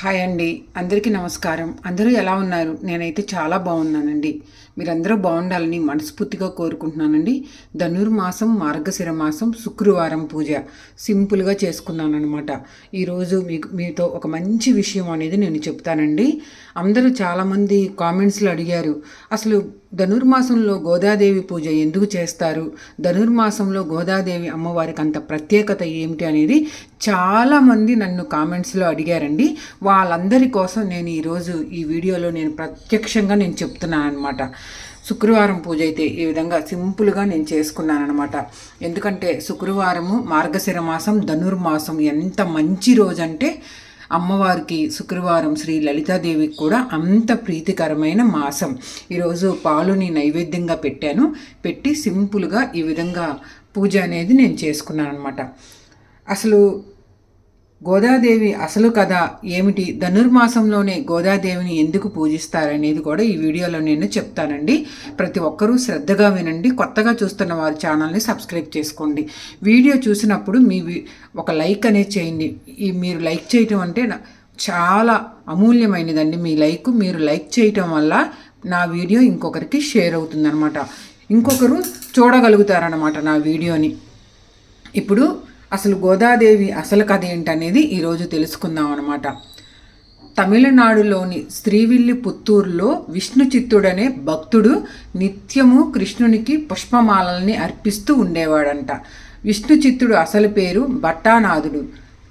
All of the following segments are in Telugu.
హాయ్ అండి. అందరికీ నమస్కారం. అందరూ ఎలా ఉన్నారు? నేనైతే చాలా బాగున్నానండి. మీరందరూ బాగుండాలని మనస్ఫూర్తిగా కోరుకుంటున్నానండి. ధనుర్మాసం మార్గశిర మాసం శుక్రవారం పూజ సింపుల్గా చేసుకున్నాను అనమాట ఈరోజు మీకు మీతో ఒక మంచి విషయం అనేది నేను చెప్తానండి. అందరూ చాలామంది కామెంట్స్లో అడిగారు అసలు ధనుర్మాసంలో గోదాదేవి పూజ ఎందుకు చేస్తారు? ధనుర్మాసంలో గోదాదేవి అమ్మవారికి అంత ప్రత్యేకత ఏమిటి? అనేది చాలామంది నన్ను కామెంట్స్లో అడిగారండి. వాళ్ళందరి కోసం నేను ఈరోజు ఈ వీడియోలో నేను ప్రత్యక్షంగా నేను చెప్తున్నాను అనమాట శుక్రవారం పూజ అయితే ఈ విధంగా సింపుల్గా నేను చేసుకున్నాను అనమాట ఎందుకంటే శుక్రవారము మార్గశిర మాసం ధనుర్మాసం ఎంత మంచి రోజు అంటే అమ్మవారికి శుక్రవారం శ్రీ లలితాదేవికి కూడా అంత ప్రీతికరమైన మాసం. ఈరోజు పాలుని నైవేద్యంగా పెట్టాను. పెట్టి సింపుల్గా ఈ విధంగా పూజ అనేది నేను చేసుకున్నాను అనమాట అసలు గోదాదేవి అసలు కథ ఏమిటి? ధనుర్మాసంలోనే గోదాదేవిని ఎందుకు పూజిస్తారనేది కూడా ఈ వీడియోలో నేను చెప్తానండి. ప్రతి ఒక్కరూ శ్రద్ధగా వినండి. కొత్తగా చూస్తున్న వారి ఛానల్ని సబ్స్క్రైబ్ చేసుకోండి. వీడియో చూసినప్పుడు మీ ఒక లైక్ అనేది చేయండి. ఈ మీరు లైక్ చేయటం అంటే చాలా అమూల్యమైనదండి. మీ లైక్ మీరు లైక్ చేయటం వల్ల నా వీడియో ఇంకొకరికి షేర్ అవుతుందన్నమాట. ఇంకొకరు చూడగలుగుతారనమాట నా వీడియోని. ఇప్పుడు అసలు గోదాదేవి అసలు కథ ఏంటనేది ఈరోజు తెలుసుకుందాం అనమాట తమిళనాడులోని శ్రీవిల్లి పుత్తూరులో విష్ణు చిత్తుడనే భక్తుడు నిత్యము కృష్ణునికి పుష్పమాలల్ని అర్పిస్తూ ఉండేవాడంట. విష్ణు చిత్తుడు అసలు పేరు భట్టానాథుడు.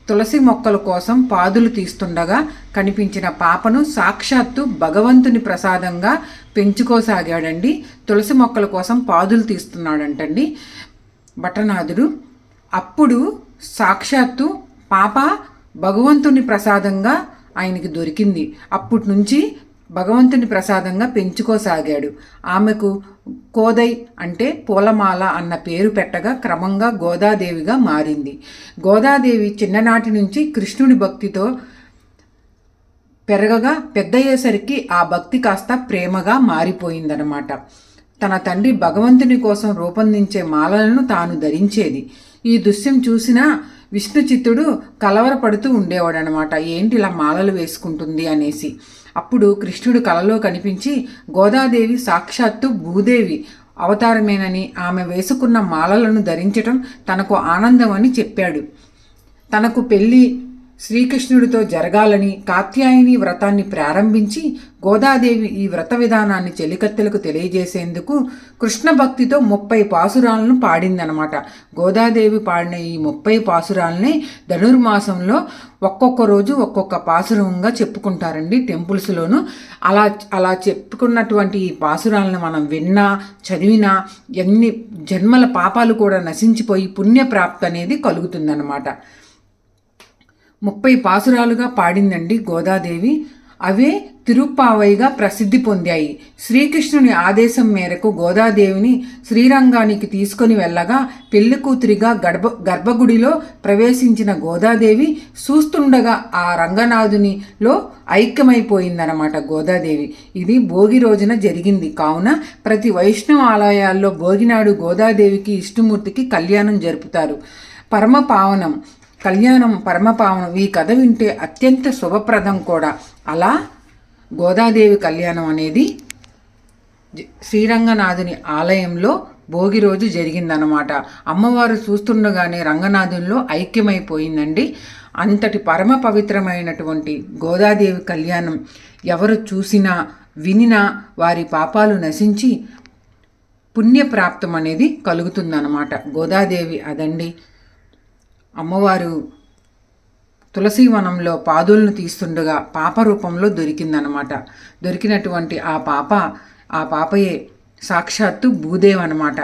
తులసి మొక్కల కోసం పాదులు తీస్తుండగా కనిపించిన పాపను సాక్షాత్తు భగవంతుని ప్రసాదంగా పెంచుకోసాగాడండి. తులసి మొక్కల కోసం పాదులు తీస్తున్నాడంటండి భట్టనాథుడు. అప్పుడు సాక్షాత్తు పాప భగవంతుని ప్రసాదంగా ఆయనకి దొరికింది. అప్పటి నుంచి భగవంతుని ప్రసాదంగా పెంచుకోసాగాడు. ఆమెకు కోదై అంటే పూలమాల అన్న పేరు పెట్టగా క్రమంగా గోదాదేవిగా మారింది. గోదాదేవి చిన్ననాటి నుంచి కృష్ణుడి భక్తితో పెరగగా పెద్దయ్యేసరికి ఆ భక్తి కాస్త ప్రేమగా మారిపోయిందనమాట. తన తండ్రి భగవంతుని కోసం రూపొందించే మాలలను తాను ధరించేది. ఈ దృశ్యం చూసినా విష్ణు చిత్తుడు కలవరపడుతూ ఉండేవాడనమాట ఏంటి ఇలా మాలలు వేసుకుంటుంది అనేసి. అప్పుడు కృష్ణుడు కలలో కనిపించి గోదాదేవి సాక్షాత్తు భూదేవి. అవతారమేనని ఆమె వేసుకున్న మాలలను ధరించటం తనకు ఆనందం అని చెప్పాడు. తనకు పెళ్ళి శ్రీకృష్ణుడితో జరగాలని కాత్యాయని వ్రతాన్ని ప్రారంభించి గోదాదేవి ఈ వ్రత విధానాన్ని చెలికత్తెలకు తెలియజేసేందుకు కృష్ణ భక్తితో ముప్పై పాసురాలను పాడిందనమాట. గోదాదేవి పాడిన ఈ ముప్పై పాసురాలని ధనుర్మాసంలో ఒక్కొక్క రోజు ఒక్కొక్క పాసురంగా చెప్పుకుంటారండి టెంపుల్స్లోను. అలా అలా చెప్పుకున్నటువంటి ఈ పాసురాలను మనం విన్నా చదివినా ఎన్ని జన్మల పాపాలు కూడా నశించిపోయి పుణ్యప్రాప్తి అనేది కలుగుతుందన్నమాట ముప్పై పాసురాలుగా పాడిందండి గోదాదేవి. అవే తిరుప్పావైగా ప్రసిద్ధి పొందాయి. శ్రీకృష్ణుని ఆదేశం మేరకు గోదాదేవిని శ్రీరంగానికి తీసుకొని వెళ్ళగా పెళ్ళి కూతురిగా గర్భ గర్భగుడిలో ప్రవేశించిన గోదాదేవి చూస్తుండగా ఆ రంగనాథునిలో ఐక్యమైపోయిందనమాట గోదాదేవి. ఇది భోగి రోజున జరిగింది. కావున ప్రతి వైష్ణవ ఆలయాల్లో భోగినాడు గోదాదేవికి ఇష్టమూర్తికి కళ్యాణం జరుపుతారు. పరమ పావనం కళ్యాణం పరమపావనం ఈ కథ వింటే అత్యంత శుభప్రదం కూడా. అలా గోదాదేవి కళ్యాణం అనేది శ్రీరంగనాథుని ఆలయంలో భోగి రోజు జరిగిందనమాట అమ్మవారు చూస్తుండగానే రంగనాథుల్లో ఐక్యమైపోయిందండి. అంతటి పరమ పవిత్రమైనటువంటి గోదాదేవి కళ్యాణం ఎవరు చూసినా వినినా వారి పాపాలు నశించి పుణ్యప్రాప్తం అనేది కలుగుతుందన్నమాట. గోదాదేవి అదండి. అమ్మవారు తులసీవనంలో పాదులను తీస్తుండగా పాప రూపంలో దొరికిందనమాట దొరికినటువంటి ఆ పాప ఆ పాపయే సాక్షాత్తు భూదేవ్ అనమాట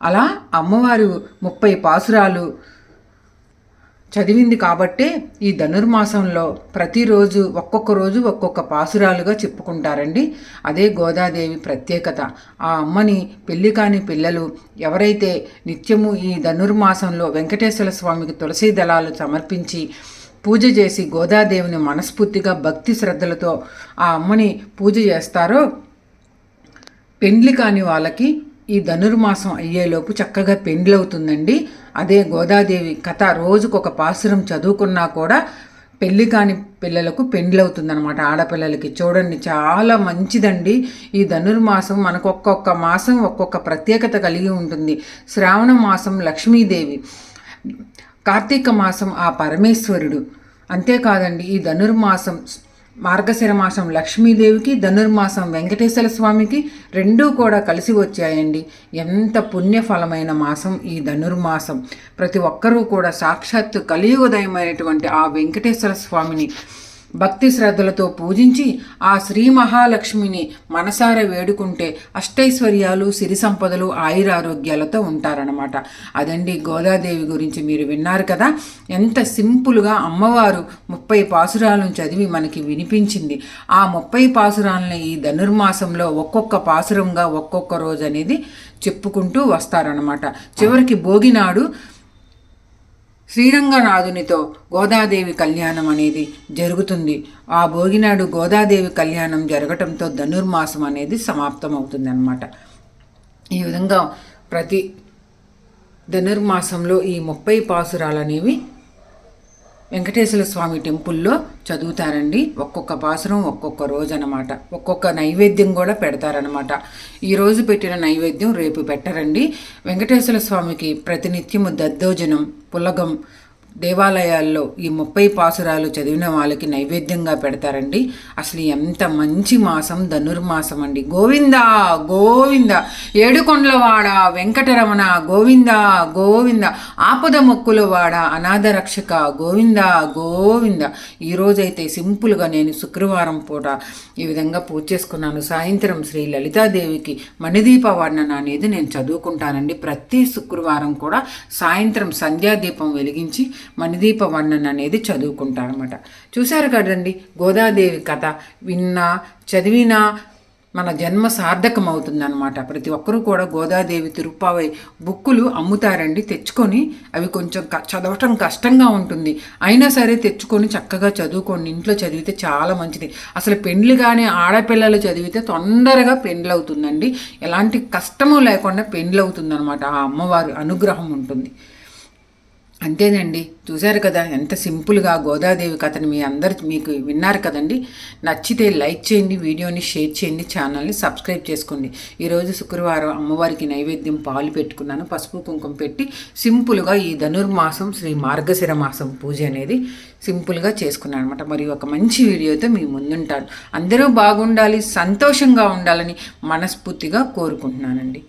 అలా అమ్మవారు ముప్పై పాసురాలు చదివింది కాబట్టే ఈ ధనుర్మాసంలో ప్రతిరోజు ఒక్కొక్క రోజు ఒక్కొక్క పాసురాలుగా చెప్పుకుంటారండి. అదే గోదాదేవి ప్రత్యేకత. ఆ అమ్మని పెళ్ళి కాని పిల్లలు ఎవరైతే నిత్యము ఈ ధనుర్మాసంలో వెంకటేశ్వర స్వామికి తులసీ దళాలు సమర్పించి పూజ చేసి గోదాదేవిని మనస్ఫూర్తిగా భక్తి శ్రద్ధలతో ఆ అమ్మని పూజ చేస్తారో పెండ్లి కాని వాళ్ళకి ఈ ధనుర్మాసం అయ్యేలోపు చక్కగా పెండ్లవుతుందండి. అదే గోదాదేవి కథ రోజుకొక పాసురం చదువుకున్నా కూడా పెళ్ళి కాని పిల్లలకు పెండ్లవుతుందనమాట ఆడపిల్లలకి చూడండి చాలా మంచిదండి. ఈ ధనుర్మాసం మనకు ఒక్కొక్క మాసం ఒక్కొక్క ప్రత్యేకత కలిగి ఉంటుంది. శ్రావణ మాసం లక్ష్మీదేవి కార్తీక మాసం ఆ పరమేశ్వరుడు. అంతేకాదండి ఈ ధనుర్మాసం మార్గశిర మాసం లక్ష్మీదేవికి ధనుర్మాసం వెంకటేశ్వర స్వామికి రెండూ కూడా కలిసి వచ్చాయండి. ఎంత పుణ్యఫలమైన మాసం ఈ ధనుర్మాసం. ప్రతి ఒక్కరూ కూడా సాక్షాత్తు కలియుగదయమైనటువంటి ఆ వెంకటేశ్వర స్వామిని భక్తి శ్రద్ధలతో పూజించి ఆ శ్రీ మహాలక్ష్మిని మనసార వేడుకుంటే అష్టైశ్వర్యాలు సిరి సంపదలు ఆయురారోగ్యాలతో ఉంటారనమాట అదండి గోదాదేవి గురించి మీరు విన్నారు కదా. ఎంత సింపుల్గా అమ్మవారు ముప్పై పాసురాలను చదివి మనకి వినిపించింది. ఆ ముప్పై పాసురాలని ఈ ధనుర్మాసంలో ఒక్కొక్క పాసురంగా ఒక్కొక్క రోజు అనేది చెప్పుకుంటూ వస్తారనమాట చివరికి భోగినాడు శ్రీరంగనాథునితో గోదాదేవి కళ్యాణం అనేది జరుగుతుంది. ఆ భోగినాడు గోదాదేవి కళ్యాణం జరగటంతో ధనుర్మాసం అనేది సమాప్తం అవుతుంది అన్నమాట ఈ విధంగా ప్రతి ధనుర్మాసంలో ఈ ముప్పై పాసురాలు అనేవి వెంకటేశ్వర స్వామి టెంపుల్లో చదువుతారండి. ఒక్కొక్క పాసురం ఒక్కొక్క రోజు అనమాట ఒక్కొక్క నైవేద్యం కూడా పెడతారనమాట. ఈరోజు పెట్టిన నైవేద్యం రేపు పెట్టరండి. వెంకటేశ్వర స్వామికి ప్రతినిత్యము దద్దోజనం పులగం దేవాలయాల్లో ఈ ముప్పై పాసురాలు చదివిన వాళ్ళకి నైవేద్యంగా పెడతారండి. అసలు ఎంత మంచి మాసం ధనుర్మాసం అండి. గోవింద గోవింద. ఏడుకొండలవాడ వెంకటరమణ గోవింద గోవింద. ఆపద మొక్కులవాడ అనాథ రక్షక గోవింద గోవింద. ఈరోజైతే సింపుల్గా నేను శుక్రవారం పూట ఈ విధంగా పూజ చేసుకున్నాను. సాయంత్రం శ్రీ లలితాదేవికి మణిదీప వర్ణన అనేది నేను చదువుకుంటానండి. ప్రతి శుక్రవారం కూడా సాయంత్రం సంధ్యాదీపం వెలిగించి మణిదీప వర్ణన అనేది చదువుకుంటారనమాట చూశారు కదండి గోదాదేవి కథ విన్నా చదివినా మన జన్మ సార్థకం అవుతుందన్నమాట ప్రతి ఒక్కరూ కూడా గోదాదేవి తిరుప్పావై బుక్కులు అమ్ముతారండి తెచ్చుకొని అవి కొంచెం చదవటం కష్టంగా ఉంటుంది. అయినా సరే తెచ్చుకొని చక్కగా చదువుకోండి ఇంట్లో చదివితే చాలా మంచిది. అసలు పెండ్లు కానీ ఆడపిల్లలు చదివితే తొందరగా పెండ్లవుతుందండి. ఎలాంటి కష్టము లేకుండా పెండ్లవుతుందన్నమాట. ఆ అమ్మవారి అనుగ్రహం ఉంటుంది. అంతేనండి. చూశారు కదా ఎంత సింపుల్గా గోదాదేవి కథని మీ అందరు మీకు విన్నారు కదండి. నచ్చితే లైక్ చేయండి వీడియోని షేర్ చేయండి ఛానల్ని సబ్స్క్రైబ్ చేసుకోండి. ఈరోజు శుక్రవారం అమ్మవారికి నైవేద్యం పాలు పెట్టుకున్నాను. పసుపు కుంకుమ పెట్టి సింపుల్గా ఈ ధనుర్మాసం శ్రీ మార్గశిర మాసం పూజ అనేది సింపుల్గా చేసుకున్నాను అనమాట మరి ఒక మంచి వీడియోతో మీ ముందుంటాను. అందరూ బాగుండాలి సంతోషంగా ఉండాలని మనస్ఫూర్తిగా కోరుకుంటున్నానండి.